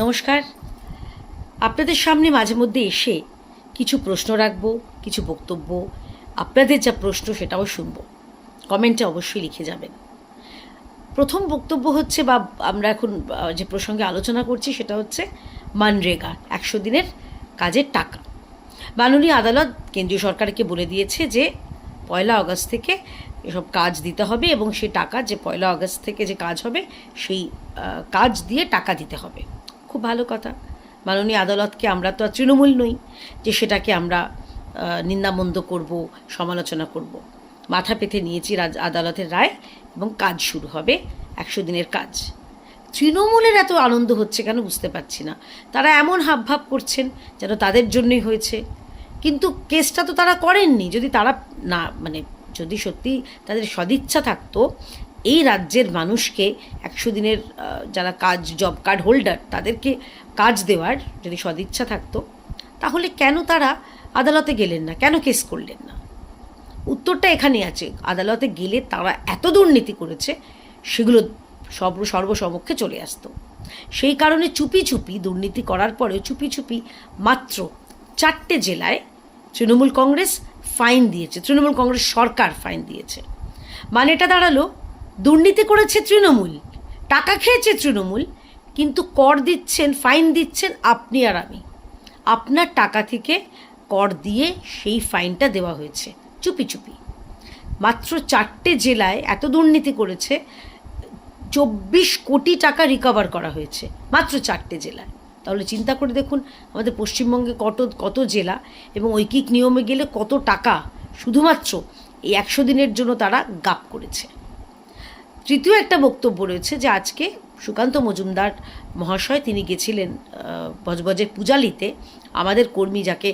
নমস্কার। আপনাদের সামনে মাঝে মধ্যে এসে কিছু প্রশ্ন রাখব, কিছু বক্তব্য। আপনাদের যা প্রশ্ন সেটাও শুনব। কমেন্টে অবশ্যই লিখে যাবেন। প্রথম বক্তব্য হচ্ছে বা আমরা এখন যে প্রসঙ্গে আলোচনা করছি সেটা হচ্ছে মানরেগা, একশো দিনের কাজের টাকা। মাননীয় আদালত কেন্দ্রীয় সরকারকে বলে দিয়েছে যে পয়লা আগস্ট থেকে এসব কাজ দিতে হবে এবং সেই টাকা, যে পয়লা আগস্ট থেকে যে কাজ হবে, সেই কাজ দিয়ে টাকা দিতে হবে। খুব ভালো কথা। মাননীয় আদালতকে আমরা তো আর তৃণমূল নই যে সেটাকে আমরা নিন্দামন্দ করব, সমালোচনা করব। মাথা পেতে নিয়েছি রাজ- আদালতের রায় এবং কাজ শুরু হবে একশো দিনের কাজ। তৃণমূলের এত আনন্দ হচ্ছে কেন বুঝতে পারছি না। তারা এমন হাবভাব করছেন যেন তাদের জন্যই হয়েছে। কিন্তু কেসটা তো তারা করেননি। যদি তারা না মানে যদি সত্যি তাদের সদিচ্ছা থাকতো এই রাজ্যের মানুষকে একশো দিনের যারা কাজ জব কার্ড হোল্ডার তাদেরকে কাজ দেওয়ার যদি সদিচ্ছা থাকতো, তাহলে কেন তারা আদালতে গেলেন না? কেন কেস করলেন না? উত্তরটা এখানেই আছে। আদালতে গেলে তারা এত দুর্নীতি করেছে, সেগুলো সব সর্বসমক্ষে চলে আসতো। সেই কারণে চুপি চুপি দুর্নীতি করার পরেও চুপি চুপি মাত্র চারটে জেলায় তৃণমূল কংগ্রেস ফাইন দিয়েছে। তৃণমূল কংগ্রেস সরকার ফাইন দিয়েছে। মানে এটা দাঁড়াল দুর্নীতি করেছে তৃণমূল, টাকা খেয়েছে তৃণমূল, কিন্তু কর দিচ্ছেন, ফাইন দিচ্ছেন আপনি আর আমি। আপনার টাকা থেকে কর দিয়ে সেই ফাইনটা দেওয়া হয়েছে, চুপি চুপি। মাত্র চারটে জেলায় এত দুর্নীতি করেছে, চব্বিশ কোটি টাকা রিকভার করা হয়েছে, মাত্র চারটে জেলায়। তাহলে চিন্তা করে দেখুন, আমাদের পশ্চিমবঙ্গে কত কত জেলা এবং ঐকিক নিয়মে গেলে কত টাকা শুধুমাত্র এই একশো দিনের জন্য তারা গাপ করেছে। তৃতীয় একটা বক্তব্য রয়েছে যে আজকে সুকান্ত মজুমদার মহাশয় তিনি গেছিলেন বজবজের পূজালিতে। আমাদের কর্মী যাকে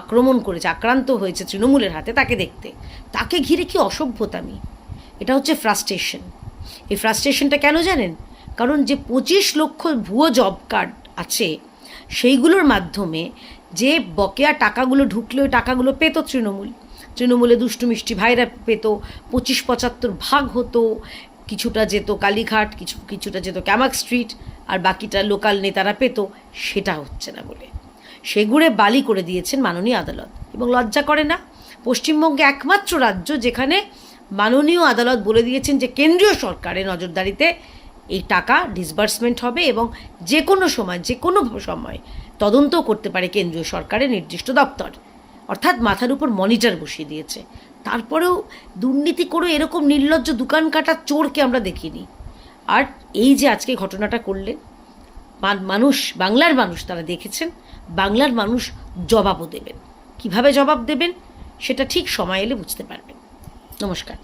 আক্রমণ করেছে, আক্রান্ত হয়েছে তৃণমূলের হাতে তাকে দেখতে। তাকে ঘিরে কি অসভ্যতামি এটা হচ্ছে ফ্রাস্ট্রেশন এই ফ্রাস্ট্রেশনটা কেন জানেন? কারণ যে পঁচিশ লক্ষ ভুয়ো জব কার্ড আছে, সেইগুলোর মাধ্যমে যে বকেয়া টাকাগুলো ঢুকলে ওই টাকাগুলো পেত তৃণমূল। তৃণমূলে দুষ্টু মিষ্টি ভাইরা পেত, পঁচিশ পঁচাত্তর ভাগ হতো কিছুটা যেত কালীঘাট, কিছু, কিছুটা যেত ক্যামাক স্ট্রিট আর বাকিটা লোকাল নেতারা পেত, সেটা হচ্ছে না বলে। সেগুড়ে বালি করে দিয়েছেন মাননীয় আদালত। এবং লজ্জা করে না? পশ্চিমবঙ্গে একমাত্র রাজ্য যেখানে মাননীয় আদালত বলে দিয়েছেন যে কেন্দ্রীয় সরকারের নজরদারিতে এই টাকা ডিসবার্সমেন্ট হবে এবং যে কোনো সময়, যে কোনো সময় তদন্তও করতে পারে কেন্দ্রীয় সরকারের নির্দিষ্ট দপ্তর। অর্থাৎ মাথার উপর মনিটর বসিয়ে দিয়েছে। তারপরেও দুর্নীতি করে এরকম নির্লজ্জ দোকান কাটা চোরকে আমরা দেখিনি। আর এই যে আজকে ঘটনাটা করলেন মানুষ, বাংলার মানুষ তারা দেখেছেন, বাংলার মানুষ জবাবও দেবেন। কীভাবে জবাব দেবেন, সেটা ঠিক সময় এলে বুঝতে পারবেন। নমস্কার।